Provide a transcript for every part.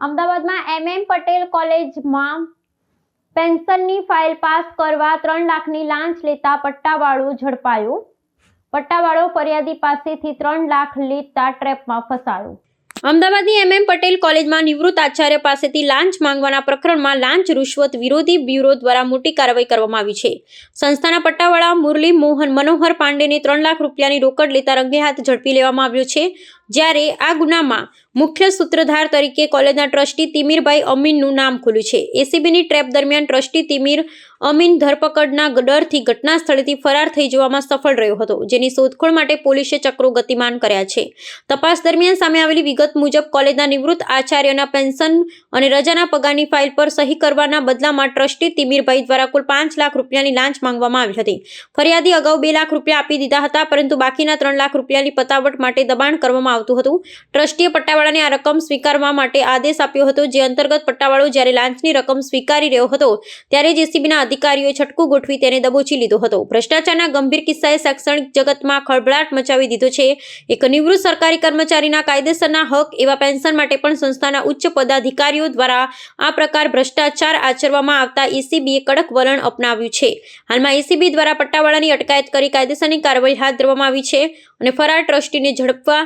અમદાવાદમાં એમ એમ પટેલ કોલેજમાં પેન્શનની file pass કરવા ત્રણ લાખની લાંચ લેતા પટ્ટાવાળો ઝડપાયો. પટ્ટાવાળો ફરિયાદી પાસેથી ત્રણ લાખ લેતા ટ્રેપમાં ફસાયો. અમદાવાદની એમ એમ પટેલ કોલેજમાં નિવૃત્ત આચાર્ય પાસેથી લાંચ માંગવાના પ્રકરણમાં લાંચ રૂશ્વત વિરોધી બ્યુરો દ્વારા મોટી કાર્યવાહી કરવામાં આવી છે. સંસ્થાના પટ્ટાવાળા મુરલી મોહન મનોહર પાંડેને ત્રણ લાખ રૂપિયાની રોકડ લેતા રંગે હાથ ઝડપી લેવામાં આવ્યો છે. જ્યારે આ ગુનામાં મુખ્ય સૂત્રધાર તરીકે કોલેજના ટ્રસ્ટી તિમીરભાઈ અમીનનું નામ ખુલ્યું છે. એસીબીની ટ્રેપ દરમિયાન ટ્રસ્ટી તિમીર અમીન ધરપકડના ડરથી ઘટના સ્થળેથી ફરાર થઈ જવામાં સફળ રહ્યો હતો, જેની શોધખોળ માટે પોલીસે ચક્રો ગતિમાન કર્યા છે. તપાસ દરમિયાન સામે આવેલી વિગત મુજબ કોલેજના નિવૃત્ત આચાર્યના પેન્શન અને રજાના પગારની ફાઇલ પર સહી કરવાના બદલામાં ટ્રસ્ટી તિમીરભાઈ દ્વારા કુલ પાંચ લાખ રૂપિયાની લાંચ માંગવામાં આવી હતી. ફરિયાદી અગાઉ બે લાખ રૂપિયા આપી દીધા હતા, પરંતુ બાકીના ત્રણ લાખ રૂપિયાની પતાવટ માટે દબાણ કરવામાં આવતું હતું. ટ્રસ્ટીએ પટ્ટાવાળાને આ રકમ સ્વીકારવા માટે આદેશ આપ્યો હતો, જે અંતર્ગત પટ્ટાવાળો જ્યારે લાંચની રકમ સ્વીકારી રહ્યો હતો, ત્યારે જેસીબીના અધિકારીઓએ છટકું ગોઠવી તેને દબોચી લીધો હતો. ભ્રષ્ટાચારના ગંભીર કિસ્સાએ શૈક્ષણિક જગતમાં ખળભળાટ મચાવી દીધો છે. એક નિવૃત્ત સરકારી કર્મચારીના કાયદેસરના હક એવા પેન્શન માટે પણ સંસ્થાના ઉચ્ચ પદાધિકારીઓ દ્વારા આ પ્રકાર ભ્રષ્ટાચાર આચરવામાં આવતા એસીબીએ કડક વલણ અપનાવ્યું છે. હાલમાં એસીબી દ્વારા પટ્ટાવાળાની અટકાયત કરી કાયદેસરની કાર્યવાહી હાથ ધરવામાં આવી છે અને ફરાર ટ્રસ્ટીને ઝડપવા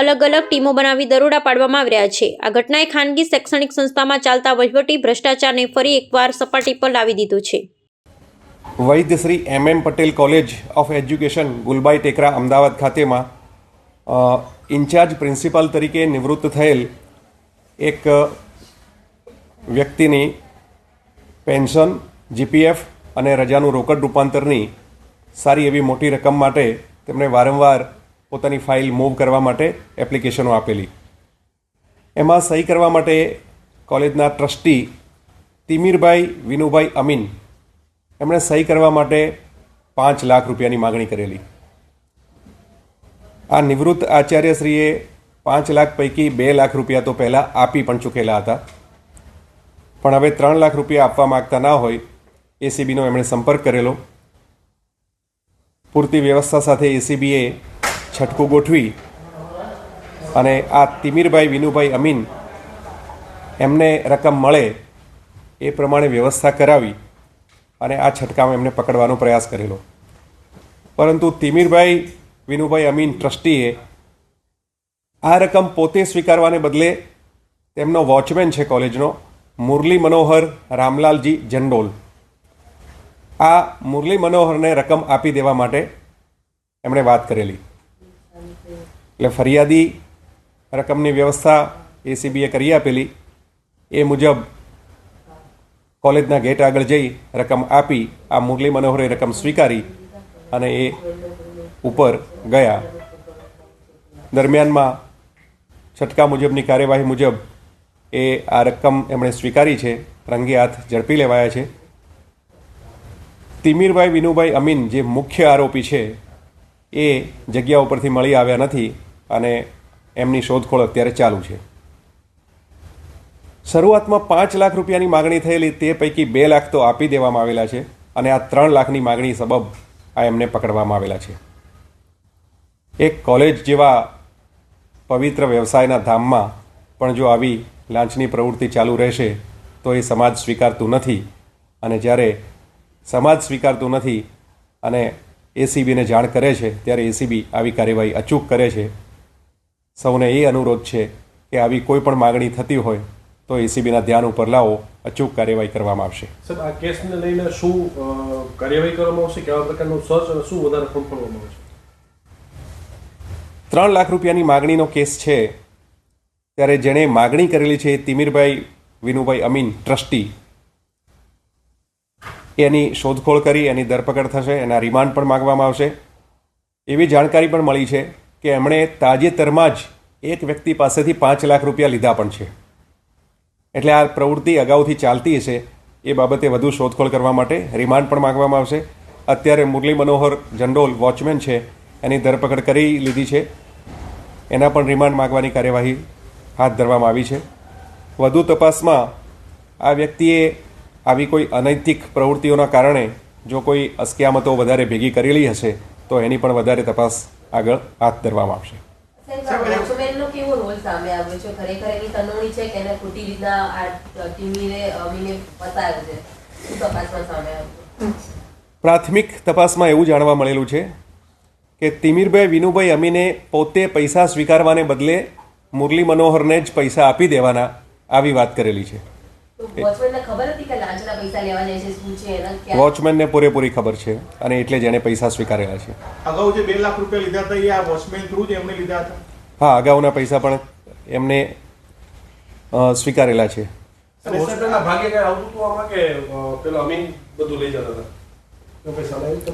અલગ અલગ ટીમો બનાવી દરોડા પાડવામાં આવ્યા છે. આ ઘટનાએ ખાનગી શૈક્ષણિક સંસ્થામાં ચાલતા વહીવટી ભ્રષ્ટાચારને ફરી એકવાર સપાટી પર લાવી દીધો છે. Vaidya Shri M M Patel college of education, Gulbai Tekra, Ahmedabad ખાતેમાં in charge principal તરીકે નિવૃત્ત થયેલ એક વ્યક્તિની પેન્શન, જીપીએફ અને રજાનું રોકડ રૂપાંતરની સારી એવી મોટી રકમ માટે તેમણે વારંવાર પોતાની ફાઇલ મૂવ કરવા માટે એપ્લિકેશનો આપેલી. એમાં સહી કરવા માટે કોલેજના ટ્રસ્ટી તિમીરભાઈ, વિનુભાઈ અમીન એમણે સહી કરવા માટે પાંચ લાખ રૂપિયાની માગણી કરેલી. આ નિવૃત્ત આચાર્યશ્રીએ પાંચ લાખ પૈકી બે લાખ રૂપિયા તો પહેલાં આપી પણ ચૂકેલા હતા. પણ હવે ત્રણ લાખ રૂપિયા આપવા માગતા ના હોય, એસીબીનો એમણે સંપર્ક કરેલો. પૂરતી વ્યવસ્થા સાથે એસીબીએ છટકું ગોઠવી અને આ તિમીરભાઈ, વિનુભાઈ, અમીન એમને રકમ મળે એ પ્રમાણે વ્યવસ્થા કરાવી અને આ છટકામાં એમને પકડવાનો પ્રયાસ કરેલો. પરંતુ તિમીરભાઈ, વિનુભાઈ, અમીન ટ્રસ્ટીએ આ રકમ પોતે સ્વીકારવાને બદલે તેમનો વોચમેન છે કોલેજનો, મુરલી મનોહર રામલાલજી જંડોલ. આ મુરલી મનોહરને રકમ આપી દેવા માટે એમણે વાત કરેલી. એટલે ફરિયાદી રકમની વ્યવસ્થા એસીબીએ કરી આપેલી. એ મુજબ કોલેજના ગેટ આગળ જઈ રકમ આપી, આ મુરલી મનોહરે રકમ સ્વીકારી અને એ ઉપર ગયા. દરમિયાનમાં છટકા મુજબની કાર્યવાહી મુજબ એ આ રકમ એમણે સ્વીકારી છે, રંગે હાથ ઝડપી લેવાયા છે. તિમીરભાઈ વિનુભાઈ અમીન જે મુખ્ય આરોપી છે, એ જગ્યા ઉપરથી મળી આવ્યા નથી. અને એમની શોધખોળ અત્યારે ચાલુ છે. શરૂઆતમાં પાંચ લાખ રૂપિયાની માગણી થયેલી તે પૈકી બે લાખ તો આપી દેવામાં આવેલા છે અને આ ત્રણ લાખની માગણી સબબ આ એમને પકડવામાં આવેલા છે. એક કોલેજ જેવા પવિત્ર વ્યવસાયના ધામમાં પણ જો આવી લાંચની પ્રવૃત્તિ ચાલુ રહેશે, તો એ સમાજ સ્વીકારતું નથી. અને જ્યારે સમાજ સ્વીકારતું નથી અને એસીબીને જાણ કરે છે, ત્યારે એસીબી આવી કાર્યવાહી અચૂક કરે છે. સૌને એ અનુરોધ છે કે આવી કોઈ પણ માગણી થતી હોય તો એસીબીના ધ્યાન ઉપર લાવો અચૂક કાર્યવાહી કરવામાં આવશે. સર આ કેસને લઈને શું કાર્યવાહી કરવામાં આવશે? કેવા પ્રકારનું સર્ચ અને શું વધારે કરવામાં આવશે ત્રણ લાખ રૂપિયાની માગણીનો કેસ છે. ત્યારે જેણે માગણી કરેલી છે તિમીરભાઈ વિનુભાઈ અમીન ટ્રસ્ટી. એની શોધખોળ કરી એની ધરપકડ થશે એના રિમાન્ડ પણ માગવામાં આવશે. એવી જાણકારી પણ મળી છે. કે એમણે તાજેતરમાં જ એક વ્યક્તિ પાસેથી પાંચ લાખ રૂપિયા લીધા પણ છે. એટલે આ પ્રવૃત્તિ અગાઉથી ચાલતી હશે, એ બાબતે વધુ શોધખોળ કરવા માટે રિમાન્ડ પણ માગવામાં આવશે. અત્યારે મુરલી મનોહર જંડોલ વોચમેન છે, એની ધરપકડ કરી લીધી છે. એના પણ રિમાન્ડ માગવાની કાર્યવાહી હાથ ધરવામાં આવી છે. વધુ તપાસમાં આ વ્યક્તિએ આવી કોઈ અનૈતિક પ્રવૃત્તિઓના કારણે જો કોઈ અસ્કયામતો વધારે ભેગી કરેલી હશે, તો એની પણ વધારે તપાસ આગળ હાથ ધરવામાં આવશે. પ્રાથમિક તપાસમાં એવું જાણવા મળેલું છે કે તિમિરભાઈ વિનુભાઈ અમીને પોતે પૈસા સ્વીકારવાને બદલે મુરલી મનોહરને જ પૈસા આપી દેવાના આવી વાત કરેલી છે. વોચમેનને ખબર હતી કે લાંચના પૈસા લેવા જાય છે શું છે એના ક્યાં? વોચમેનને પૂરેપૂરી ખબર છે અને એટલે જ એને પૈસા સ્વીકારેલા છે. અગાઉ જે બે લાખ રૂપિયા લીધા હતા એ આ વોચમેન થ્રુ જ એમણે લીધા હતા? હા અગાઉના પૈસા પણ એમને સ્વીકારેલા છે?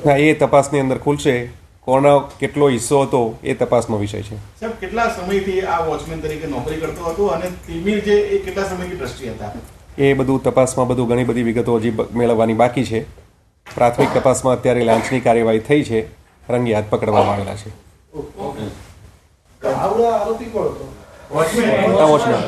હા એ તપાસની અંદર ખુલશે. કોનો કેટલો હિસ્સો હતો એ તપાસનો વિષય છે. સાહેબ કેટલા સમયથી આ વોચમેન તરીકે નોકરી કરતો હતો અને તિમિર જે એ કેટલા સમયથી ટ્રસ્ટી હતા? એ બધું તપાસમાં બધું ઘણી બધી વિગતો હજી મેળવવાની બાકી છે. પ્રાથમિક તપાસમાં અત્યારે લાંચની કાર્યવાહી થઈ છે. રંગે હાથ પકડવામાં આવેલા છે. આરોપી કોણ હતો? વોચમેન.